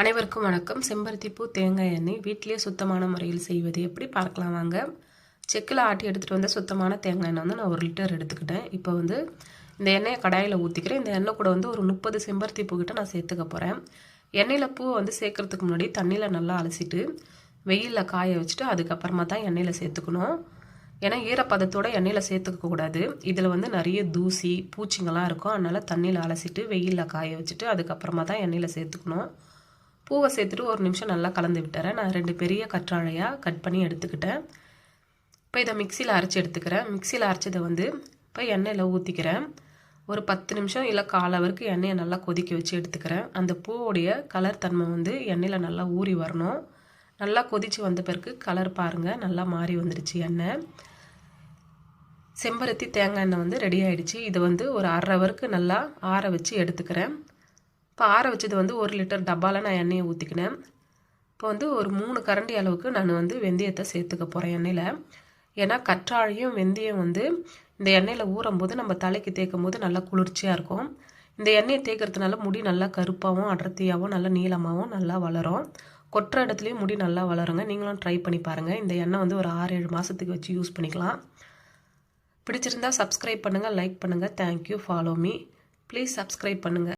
அனைவருக்கும் வணக்கம். செம்பருத்தி பூ தேங்காய் எண்ணெய் வீட்டிலேயே சுத்தமான முறையில் செய்வது எப்படி பார்க்கலாம் வாங்க. செக்கில் ஆட்டி எடுத்துகிட்டு வந்த சுத்தமான தேங்காய் எண்ணெய் வந்து நான் ஒரு லிட்டர் எடுத்துக்கிட்டேன். இப்போ வந்து இந்த எண்ணெயை கடாயில் ஊற்றிக்கிறேன் இந்த எண்ணெய் கூட வந்து ஒரு முப்பது செம்பருத்தி பூக்கிட்ட நான் சேர்த்துக்க போகிறேன் எண்ணெயில் பூ வந்து சேர்க்குறதுக்கு முன்னாடி தண்ணியில் நல்லா அலசிட்டு வெயிலில் காய வச்சுட்டு அதுக்கப்புறமா தான் எண்ணெயில் சேர்த்துக்கணும். ஏன்னா ஈரப்பதத்தோட எண்ணெயில் சேர்த்துக்க கூடாது. இதில் வந்து நிறைய தூசி பூச்சிங்கெல்லாம் இருக்கும். அதனால் தண்ணியில் அலசிட்டு வெயிலில் காய வச்சுட்டு அதுக்கப்புறமா தான் எண்ணெயில் சேர்த்துக்கணும். பூவை சேர்த்துட்டு ஒரு நிமிஷம் நல்லா கலந்து விட்டுறேன். நான் ரெண்டு பெரிய கற்றாழையாக கட் பண்ணி எடுத்துக்கிட்டேன். இப்போ இதை மிக்சியில் அரைச்சி எடுத்துக்கிறேன். மிக்சியில் அரைச்சதை வந்து இப்போ எண்ணெயில் ஊற்றிக்கிறேன் ஒரு பத்து நிமிஷம் இல்லை காலை அவருக்கு எண்ணெயை நல்லா கொதிக்க வச்சு எடுத்துக்கிறேன். அந்த பூவோடைய கலர் தன்மை வந்து எண்ணெயில் நல்லா ஊறி வரணும். நல்லா கொதித்து வந்த பிறகு கலர் பாருங்கள் நல்லா மாறி வந்துடுச்சு எண்ணெய். செம்பருத்தி தேங்காய் எண்ணெய் வந்து ரெடி ஆகிடுச்சு இதை வந்து ஒரு அரை ஹவருக்கு நல்லா ஆற வச்சு எடுத்துக்கிறேன். இப்போ ஆற வச்சது வந்து ஒரு லிட்டர் டப்பாவில் நான் எண்ணெயை ஊற்றிக்கினேன் இப்போ வந்து ஒரு மூணு கரண்டி அளவுக்கு நான் வந்து வெந்தயத்தை சேர்த்துக்க போகிறேன் எண்ணெயில். ஏன்னா கற்றாழையும் வெந்தயம் வந்து இந்த எண்ணெயில் ஊறும் போது நம்ம தலைக்கு தேய்க்கும் போது நல்லா குளிர்ச்சியாக இருக்கும். இந்த எண்ணெயை தேய்க்கிறதுனால முடி நல்லா கருப்பாகவும் அடர்த்தியாகவும் நல்லா நீளமாகவும் நல்லா வளரும். கொட்டுற இடத்துலையும் முடி நல்லா வளருங்க. நீங்களும் ட்ரை பண்ணி பாருங்கள் இந்த எண்ணெய் வந்து ஒரு ஆறு ஏழு மாதத்துக்கு வச்சு யூஸ் பண்ணிக்கலாம். பிடிச்சிருந்தா சப்ஸ்கிரைப் பண்ணுங்கள் லைக் பண்ணுங்கள் thank you follow me please subscribe பண்ணுங்கள்